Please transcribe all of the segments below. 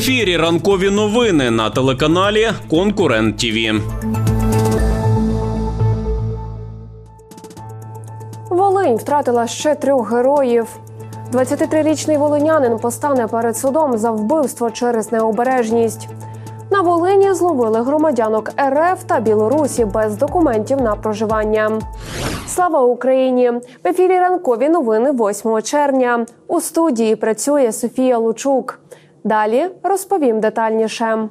ефірі ранкові новини на телеканалі Конкурент ТІВІ. Волинь втратила ще трьох героїв. 23-річний волинянин постане перед судом за вбивство через необережність. На Волині зловили громадянок РФ та Білорусі без документів на проживання. Слава Україні! В ефірі ранкові новини 8 червня. У студії працює Софія Лучук. Далі розповім детальніше.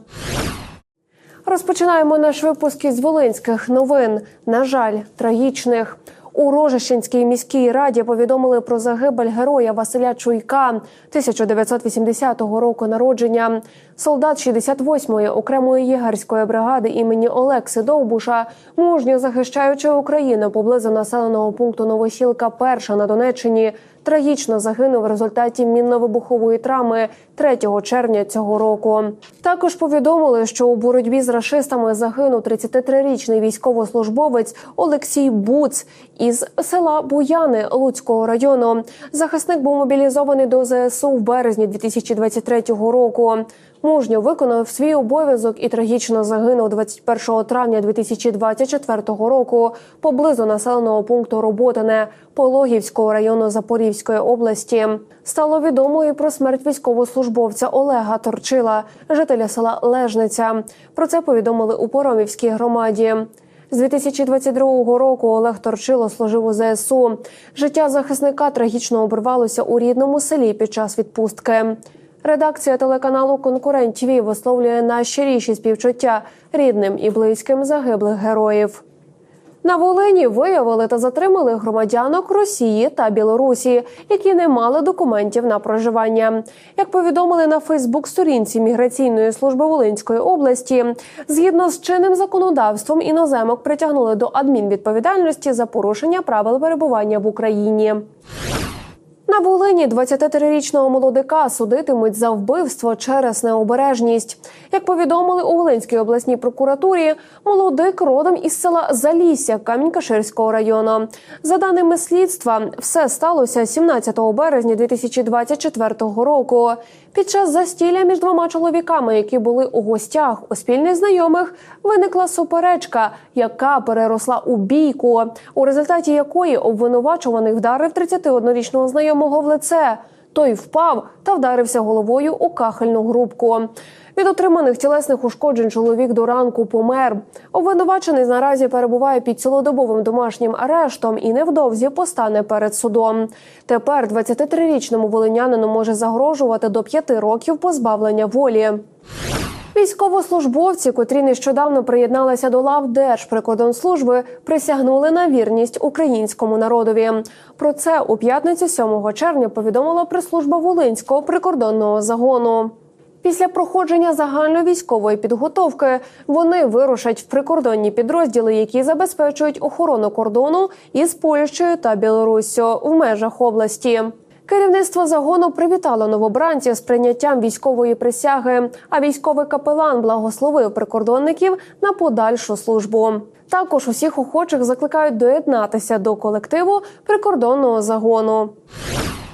Розпочинаємо наш випуск із волинських новин. На жаль, трагічних. У Рожищенській міській раді повідомили про загибель героя Василя Чуйка 1980 року народження. Солдат 68-ї окремої єгерської бригади імені Олекси Довбуша, мужньо захищаючи Україну поблизу населеного пункту Новосілка, перша на Донеччині, трагічно загинув в результаті мінно-вибухової травми 3 червня цього року. Також повідомили, що у боротьбі з рашистами загинув 33-річний військовослужбовець Олексій Буц із села Буяни Луцького району. Захисник був мобілізований до ЗСУ в березні 2023 року. Мужньо виконав свій обов'язок і трагічно загинув 21 травня 2024 року поблизу населеного пункту Роботине Пологівського району Запорізької області. Стало відомо і про смерть військовослужбовця Олега Торчила, жителя села Лежниця. Про це повідомили у Поромівській громаді. З 2022 року Олег Торчило служив у ЗСУ. Життя захисника трагічно обірвалося у рідному селі під час відпустки. Редакція телеканалу Конкурент ТВ висловлює найщиріші співчуття рідним і близьким загиблих героїв. На Волині виявили та затримали громадянок Росії та Білорусі, які не мали документів на проживання. Як повідомили на Фейсбук-сторінці міграційної служби Волинської області, згідно з чинним законодавством, іноземок притягнули до адмінвідповідальності за порушення правил перебування в Україні. На Волині 23-річного молодика судитимуть за вбивство через необережність. Як повідомили у Волинській обласній прокуратурі, молодик родом із села Залісся Камінь-Каширського району. За даними слідства, все сталося 17 березня 2024 року. Під час застілля між двома чоловіками, які були у гостях у спільних знайомих, виникла суперечка, яка переросла у бійку, у результаті якої обвинувачуваний вдарив 31-річного знайомого в лице. Той впав та вдарився головою у кахельну грубку. Від отриманих тілесних ушкоджень чоловік до ранку помер. Обвинувачений наразі перебуває під цілодобовим домашнім арештом і невдовзі постане перед судом. Тепер 23-річному волинянину може загрожувати до 5 років позбавлення волі. Військовослужбовці, котрі нещодавно приєдналися до лав Держприкордонслужби, присягнули на вірність українському народові. Про це у п'ятницю 7 червня повідомила прес-служба Волинського прикордонного загону. Після проходження загальновійськової підготовки вони вирушать в прикордонні підрозділи, які забезпечують охорону кордону із Польщею та Білоруссю в межах області. Керівництво загону привітало новобранців з прийняттям військової присяги. А військовий капелан благословив прикордонників на подальшу службу. Також усіх охочих закликають доєднатися до колективу прикордонного загону.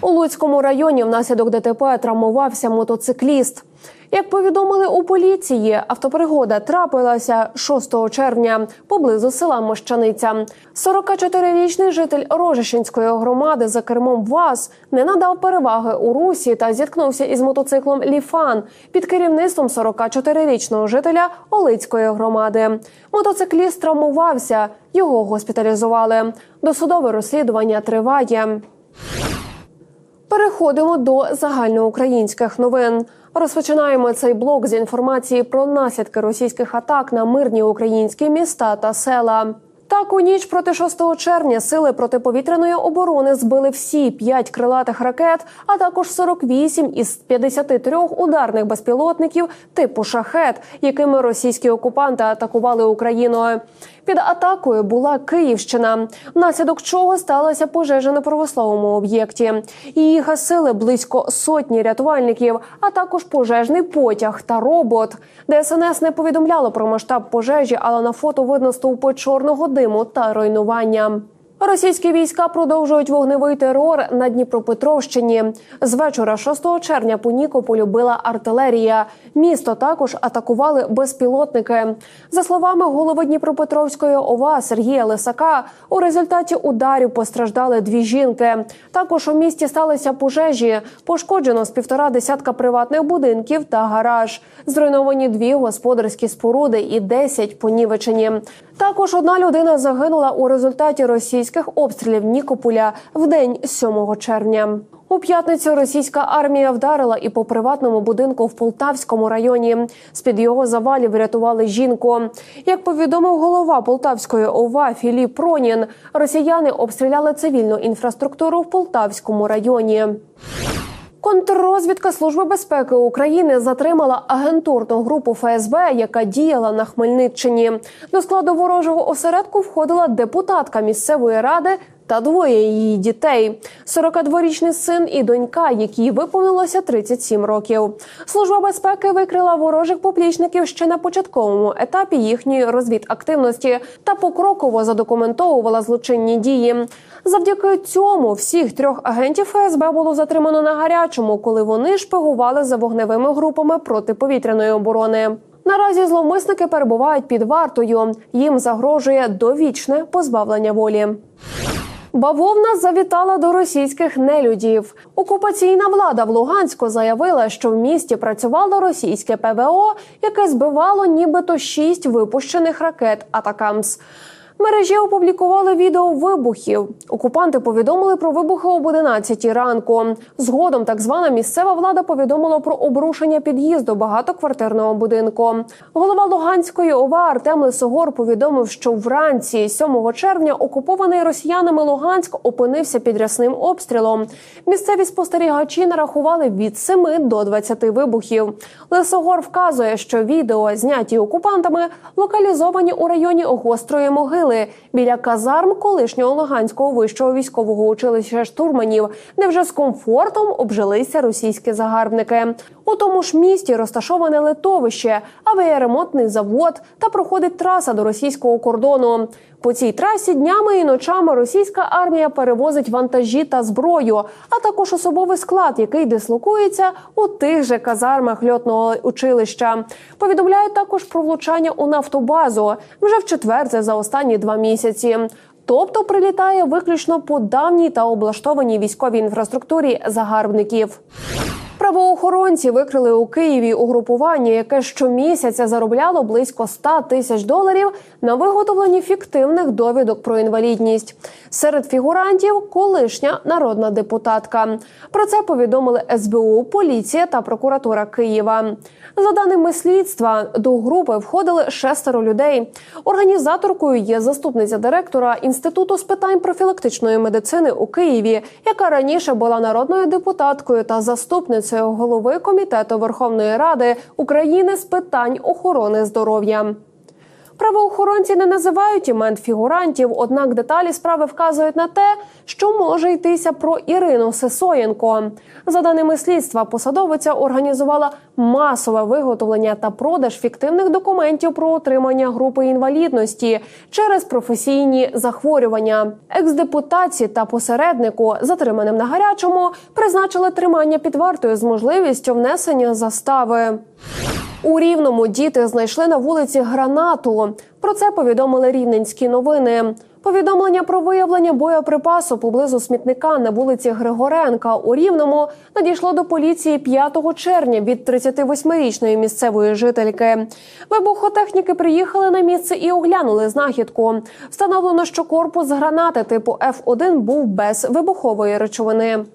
У Луцькому районі внаслідок ДТП травмувався мотоцикліст. Як повідомили у поліції, автопригода трапилася 6 червня поблизу села Мощаниця. 44-річний житель Рожищенської громади за кермом ВАЗ не надав переваги у русі та зіткнувся із мотоциклом Ліфан під керівництвом 44-річного жителя Олицької громади. Мотоцикліст травмувався, його госпіталізували. Досудове розслідування триває. Переходимо до загальноукраїнських новин. Розпочинаємо цей блок з інформації про наслідки російських атак на мирні українські міста та села. Так, у ніч проти 6 червня сили протиповітряної оборони збили всі п'ять крилатих ракет, а також 48 із 53 ударних безпілотників типу шахет, якими російські окупанти атакували Україну. Під атакою була Київщина, внаслідок чого сталася пожежа на православному об'єкті. Її гасили близько сотні рятувальників, а також пожежний потяг та робот. ДСНС не повідомляло про масштаб пожежі, але на фото видно стовпи чорного диму та руйнування. Російські війська продовжують вогневий терор на Дніпропетровщині. З вечора 6 червня по Нікополю била артилерія. Місто також атакували безпілотники. За словами голови Дніпропетровської ОВА Сергія Лисака, у результаті ударів постраждали дві жінки. Також у місті сталися пожежі. Пошкоджено з півтора десятка приватних будинків та гараж. Зруйновані дві господарські споруди і 10 понівечені. Також одна людина загинула у результаті російських обстрілів Нікополя в день 7 червня. У п'ятницю російська армія вдарила і по приватному будинку в Полтавському районі. З під його завалів врятували жінку. Як повідомив голова Полтавської ОВА Філіп Пронін, росіяни обстріляли цивільну інфраструктуру в Полтавському районі. Контррозвідка Служби безпеки України затримала агентурну групу ФСБ, яка діяла на Хмельниччині. До складу ворожого осередку входила депутатка місцевої ради та двоє її дітей: – 42-річний син і донька, якій виповнилося 37 років. Служба безпеки викрила ворожих поплічників ще на початковому етапі їхньої розвідактивності та покроково задокументовувала злочинні дії. Завдяки цьому всіх трьох агентів ФСБ було затримано на гарячому, коли вони шпигували за вогневими групами протиповітряної оборони. Наразі зловмисники перебувають під вартою. Їм загрожує довічне позбавлення волі. Бавовна завітала до російських нелюдів. Окупаційна влада в Луганську заявила, що в місті працювало російське ПВО, яке збивало нібито шість випущених ракет Атакамс. Мережі опублікували відео вибухів. Окупанти повідомили про вибухи об 11 ранку. Згодом так звана місцева влада повідомила про обрушення під'їзду багатоквартирного будинку. Голова Луганської ОВА Артем Лисогор повідомив, що вранці 7 червня окупований росіянами Луганськ опинився під рясним обстрілом. Місцеві спостерігачі нарахували від 7 до 20 вибухів. Лисогор вказує, що відео, зняті окупантами, локалізовані у районі гострої могили біля казарм колишнього Луганського вищого військового училища штурманів, де вже з комфортом обжилися російські загарбники. У тому ж місті розташоване литовище, авіаремонтний завод та проходить траса до російського кордону. По цій трасі днями і ночами російська армія перевозить вантажі та зброю, а також особовий склад, який дислокується у тих же казармах льотного училища. Повідомляють також про влучання у нафтобазу вже в четверте за останні два місяці. Тобто прилітає виключно по давній та облаштованій військовій інфраструктурі загарбників. Правоохоронці викрили у Києві угрупування, яке щомісяця заробляло близько 100 тисяч доларів на виготовленні фіктивних довідок про інвалідність. Серед фігурантів колишня народна депутатка. Про це повідомили СБУ, поліція та прокуратура Києва. За даними слідства, до групи входили шестеро людей. Організаторкою є заступниця директора інституту з питань профілактичної медицини у Києві, яка раніше була народною депутаткою та заступницею голови комітету Верховної Ради України з питань охорони здоров'я. Правоохоронці не називають імен фігурантів, однак деталі справи вказують на те, що може йтися про Ірину Сисоєнко. За даними слідства, посадовиця організувала масове виготовлення та продаж фіктивних документів про отримання групи інвалідності через професійні захворювання. Екс-депутатці та посереднику, затриманим на гарячому, призначили тримання під вартою з можливістю внесення застави. У рівному діти знайшли на вулиці гранату. Про це повідомили рівненські новини. Повідомлення про виявлення боєприпасу поблизу смітника на вулиці Григоренка у Рівному надійшло до поліції 5 червня від 38-річної місцевої жительки. Вибухотехніки приїхали на місце і оглянули знахідку. Встановлено, що корпус гранати типу F1 був без вибухової речовини.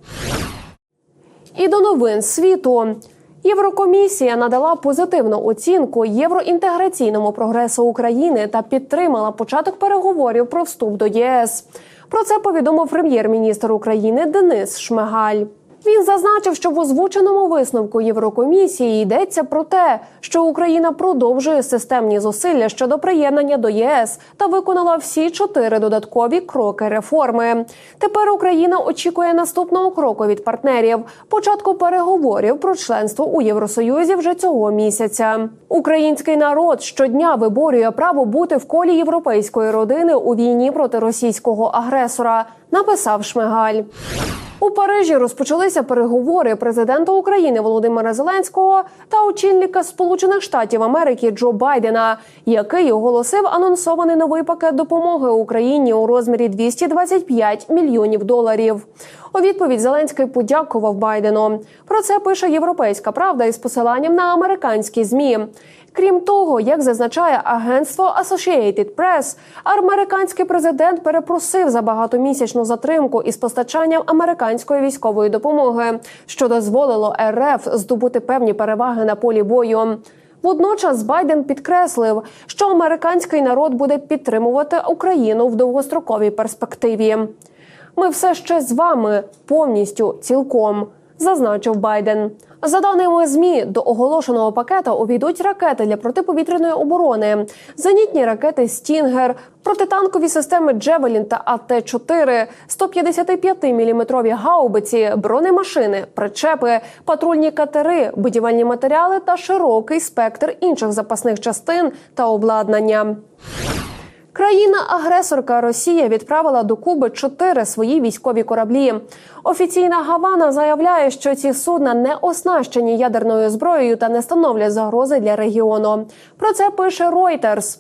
І до новин світу. Єврокомісія надала позитивну оцінку євроінтеграційному прогресу України та підтримала початок переговорів про вступ до ЄС. Про це повідомив прем'єр-міністр України Денис Шмигаль. Він зазначив, що в озвученому висновку Єврокомісії йдеться про те, що Україна продовжує системні зусилля щодо приєднання до ЄС та виконала всі чотири додаткові кроки реформи. Тепер Україна очікує наступного кроку від партнерів початку переговорів про членство у Євросоюзі вже цього місяця. Український народ щодня виборює право бути в колі європейської родини у війні проти російського агресора. Написав Шмигаль. У Парижі розпочалися переговори президента України Володимира Зеленського та очільника Сполучених Штатів Америки Джо Байдена, який оголосив анонсований новий пакет допомоги Україні у розмірі 225 мільйонів доларів. У відповідь Зеленський подякував Байдену. Про це пише Європейська Правда із посиланням на американські змі. Крім того, як зазначає агентство Associated Press, американський президент перепросив за багатомісячну затримку із постачанням американської військової допомоги, що дозволило РФ здобути певні переваги на полі бою. Водночас Байден підкреслив, що американський народ буде підтримувати Україну в довгостроковій перспективі. Ми все ще з вами повністю цілком, зазначив Байден. За даними змі, до оголошеного пакета увійдуть ракети для протиповітряної оборони, зенітні ракети Стінгер, протитанкові системи Джевелін та АТ-4, 155-мм гаубиці, бронемашини, причепи, патрульні катери, будівельні матеріали та широкий спектр інших запасних частин та обладнання. Країна-агресорка Росія відправила до Куби чотири свої військові кораблі. Офіційна Гавана заявляє, що ці судна не оснащені ядерною зброєю та не становлять загрози для регіону. Про це пише Reuters.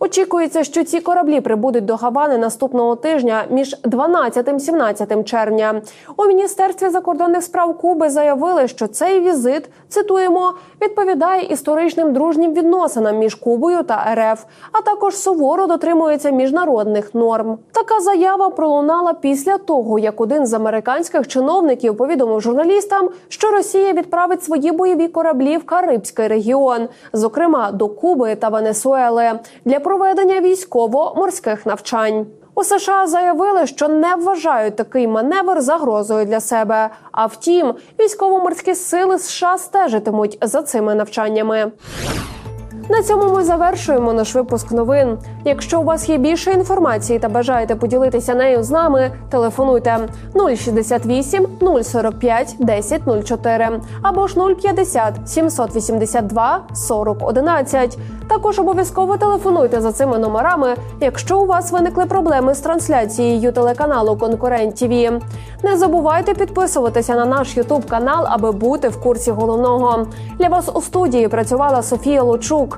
Очікується, що ці кораблі прибудуть до Гавани наступного тижня між 12 і 17 червня. У міністерстві закордонних справ Куби заявили, що цей візит цитуємо відповідає історичним дружнім відносинам між Кубою та РФ, а також суворо дотримується міжнародних норм. Така заява пролунала після того, як один з американських чиновників повідомив журналістам, що Росія відправить свої бойові кораблі в Карибський регіон, зокрема до Куби та Венесуели, для проведення військово-морських навчань. У США заявили, що не вважають такий маневр загрозою для себе. А втім, військово-морські сили США стежитимуть за цими навчаннями. На цьому ми завершуємо наш випуск новин. Якщо у вас є більше інформації та бажаєте поділитися нею з нами, телефонуйте 068 045 1004 або ж 050 782 40 11. Також обов'язково телефонуйте за цими номерами, якщо у вас виникли проблеми з трансляцією телеканалу Конкурент ТІВІ. Не забувайте підписуватися на наш Ютуб канал, аби бути в курсі головного. Для вас у студії працювала Софія Лучук.